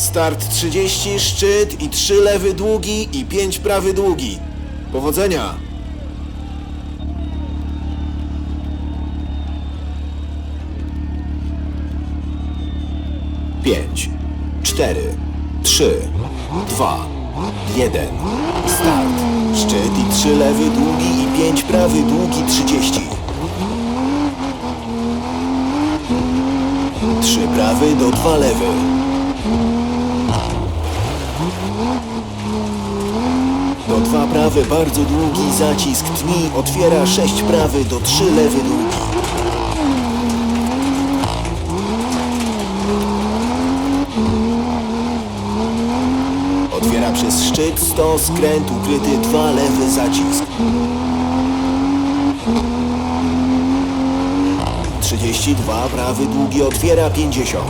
Start 30, szczyt i 3 lewy długi i 5 prawy długi. Powodzenia! Pięć, cztery, trzy, dwa, jeden. Start. Szczyt i trzy lewy długi i pięć prawy długi trzydzieści. Trzy prawy do dwa lewy. Dwa prawy bardzo długi zacisk tni otwiera sześć prawy do trzy lewy długi. Otwiera przez szczyt 100 skręt ukryty dwa lewy zacisk. 32 prawy długi otwiera 50.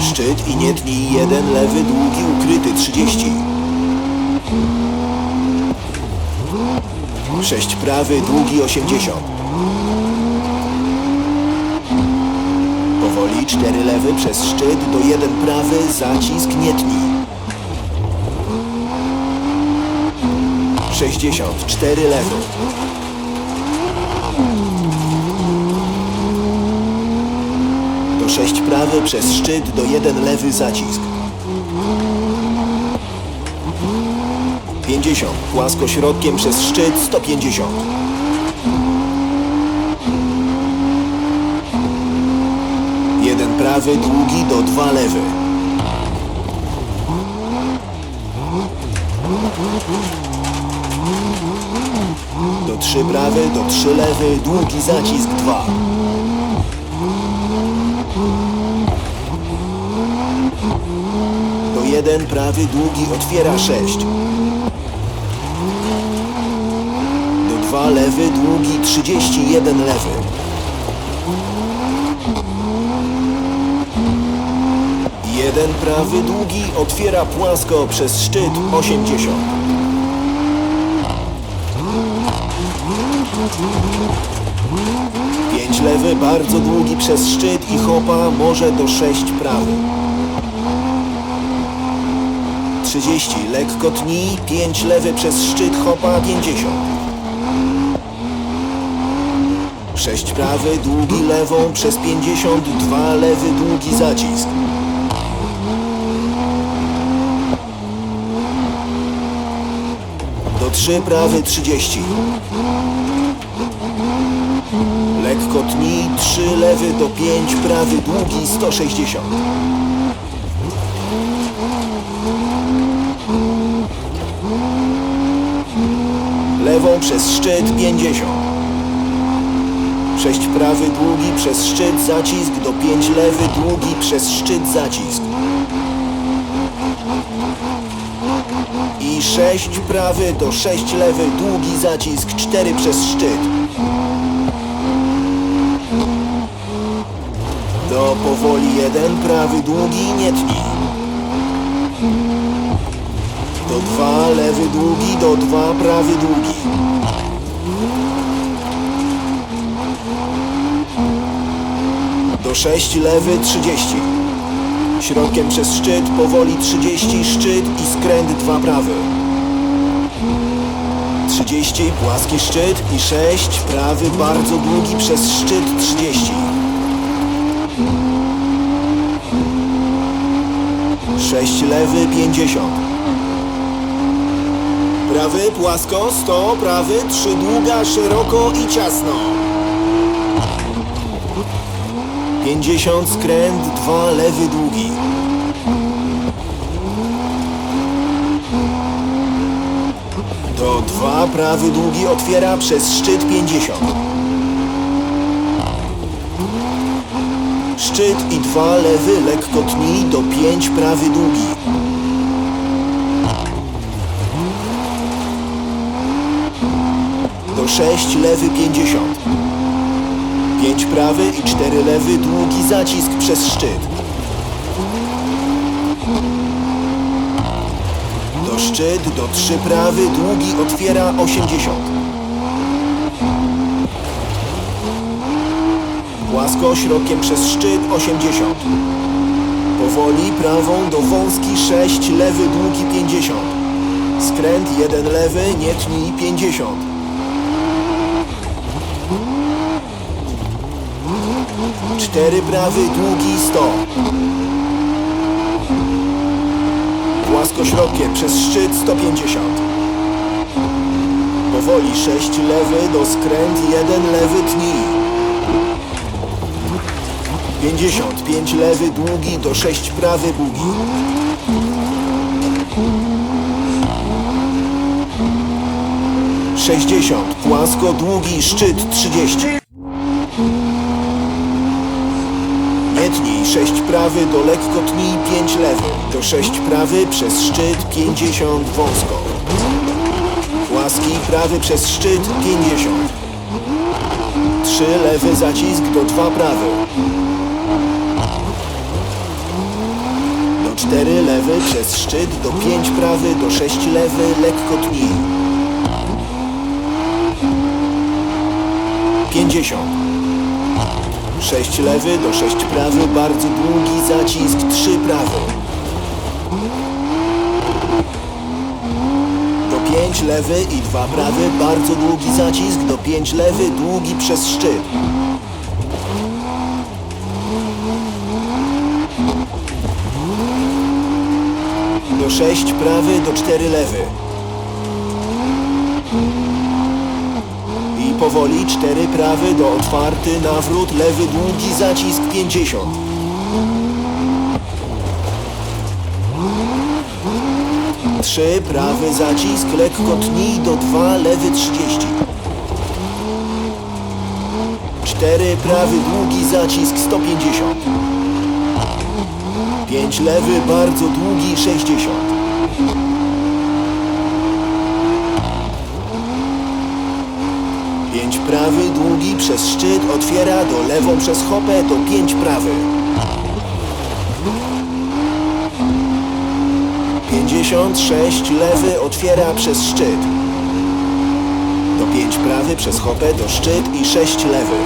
Szczyt i nie tnij jeden lewy długi ukryty 30. 6 prawy długi 80. Powoli cztery lewy przez szczyt do jeden prawy zacisk nie tnij. 60 cztery lewy. 6 prawy przez szczyt do 1 lewy zacisk. 50. Płasko środkiem przez szczyt 150. 1 prawy, długi do 2 lewy. Do 3 prawy, do 3 lewy, długi zacisk 2. To jeden prawy długi otwiera sześć. Do dwa lewy długi trzydzieści jeden lewy. Jeden prawy długi otwiera płasko przez szczyt osiemdziesiąt. Mm-hmm. Lewy bardzo długi przez szczyt i hopa może do sześć prawy. 30 lekko tnij, 5 lewy przez szczyt hopa 50. 6 prawy, długi lewą przez 52 lewy długi zacisk. Do 3 prawy 30. Lekko tnij, 3 lewy do 5 prawy długi 160. Lewą przez szczyt 50. 6 prawy długi przez szczyt zacisk do 5 lewy długi przez szczyt zacisk. I 6 prawy do 6 lewy długi zacisk 4 przez szczyt. Do powoli jeden prawy długi nie tnij. Do dwa lewy długi, do dwa prawy długi. Do sześć lewy trzydzieści. Środkiem przez szczyt, powoli 30, szczyt i skręt dwa prawy. 30, płaski szczyt i 6, prawy bardzo długi przez szczyt 30. 6 lewy 50. Prawy płasko 100, prawy 3 długa, szeroko i ciasno. 50 skręt, 2 lewy długi. Do 2 prawy długi otwiera przez szczyt 50. Szczyt i 2 lewy lekko tnij do 5 prawy długi. Do 6 lewy 50. 5 prawy i 4 lewy, długi zacisk przez szczyt. Do szczyt, do 3 prawy, długi otwiera 80. Płasko środkiem przez szczyt 80. Powoli prawą do wąski 6, lewy długi 50. Skręt 1 lewy, nie tnij 50. Cztery prawy, długi 100. Płasko środkiem przez szczyt 150. Powoli 6 lewy do skręt 1 lewy tnij. 55 lewy długi do 6 prawy długi. Sześćdziesiąt płasko długi szczyt 30. Nie tnij 6 prawy do lekko tnij 5 lewy. Do 6 prawy przez szczyt 50 wąsko. Płaski prawy przez szczyt 50. 3 lewy zacisk do 2 prawy. 4 lewy przez szczyt do 5 prawy do 6 lewy lekko tnij. 50. 6 lewy do 6 prawy, bardzo długi zacisk, 3 prawy. Do 5 lewy i 2 prawy, bardzo długi zacisk, do 5 lewy, długi przez szczyt. Do 6 prawy, do 4 lewy. I powoli 4 prawy do otwarty, nawrót, lewy długi zacisk 50. Trzy prawy zacisk, lekko tnij do 2 lewy 30. Cztery prawy długi zacisk 150. Pięć lewy bardzo długi 60. Pięć prawy, długi przez szczyt, otwiera do lewą przez hopę, do pięć prawy. Pięćdziesiąt sześć, lewy, otwiera przez szczyt. Do pięć prawy przez hopę, do szczyt i sześć lewy.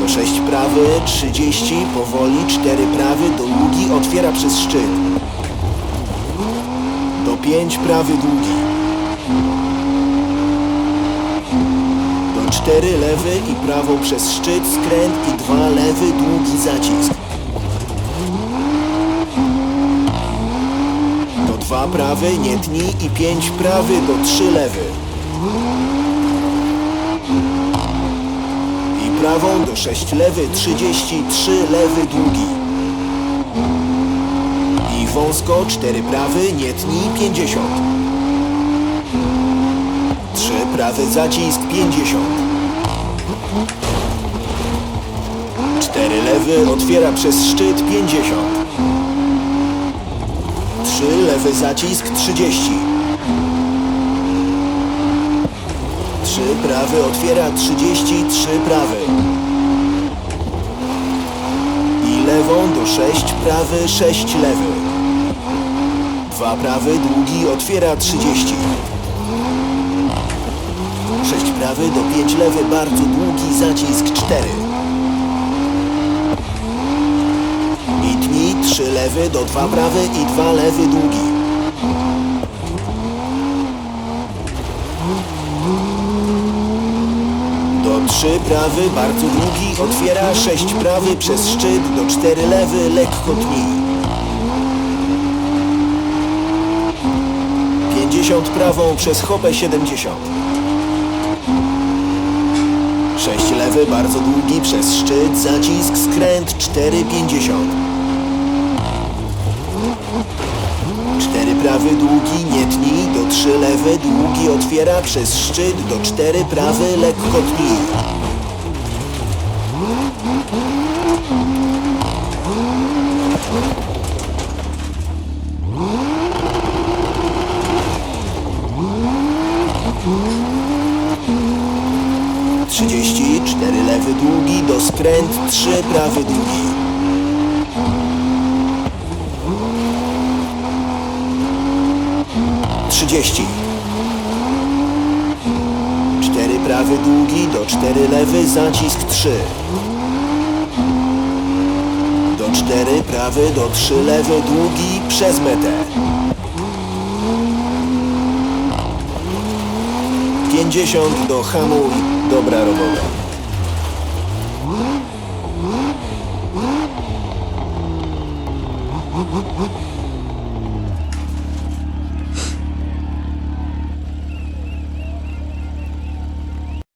Do sześć prawy, trzydzieści, powoli, cztery prawy, do długi, otwiera przez szczyt. Do pięć prawy, długi. Do 4 lewy i prawą przez szczyt, skręt i 2 lewy, długi zacisk. Do 2 prawy, nie tnij i 5 prawy do 3 lewy. I prawą do 6 lewy, 33 lewy, długi. I wąsko 4 prawy, nie tnij 50. 3 prawy zacisk 50. 4 lewy otwiera przez szczyt 50. 3 lewy zacisk 30. 3 prawy otwiera 33 prawy. I lewą do 6 prawy 6 lewy. 2 prawy długi otwiera 30. 6 prawy do 5 lewy, bardzo długi zacisk 4. I tnij 3 lewy do 2 prawy i 2 lewy długi. 3 prawy, bardzo długi, otwiera 6 prawy przez szczyt, do 4 lewy, lekko tnij. 50 prawą przez hopę 70. 6 lewy, bardzo długi, przez szczyt, zacisk, skręt, 4,50. 4 prawy, długi, nie tnij, do 3 lewy, długi, otwiera, przez szczyt, do 4 prawy, lekko tnij. Trzydzieści, cztery lewy długi, do skręt, trzy prawy długi. Trzydzieści. Cztery prawy długi, do 4 lewy, zacisk 3. Do 4 prawy, do 3 lewy, długi, przez metę. 50 do hamuj, dobra robota.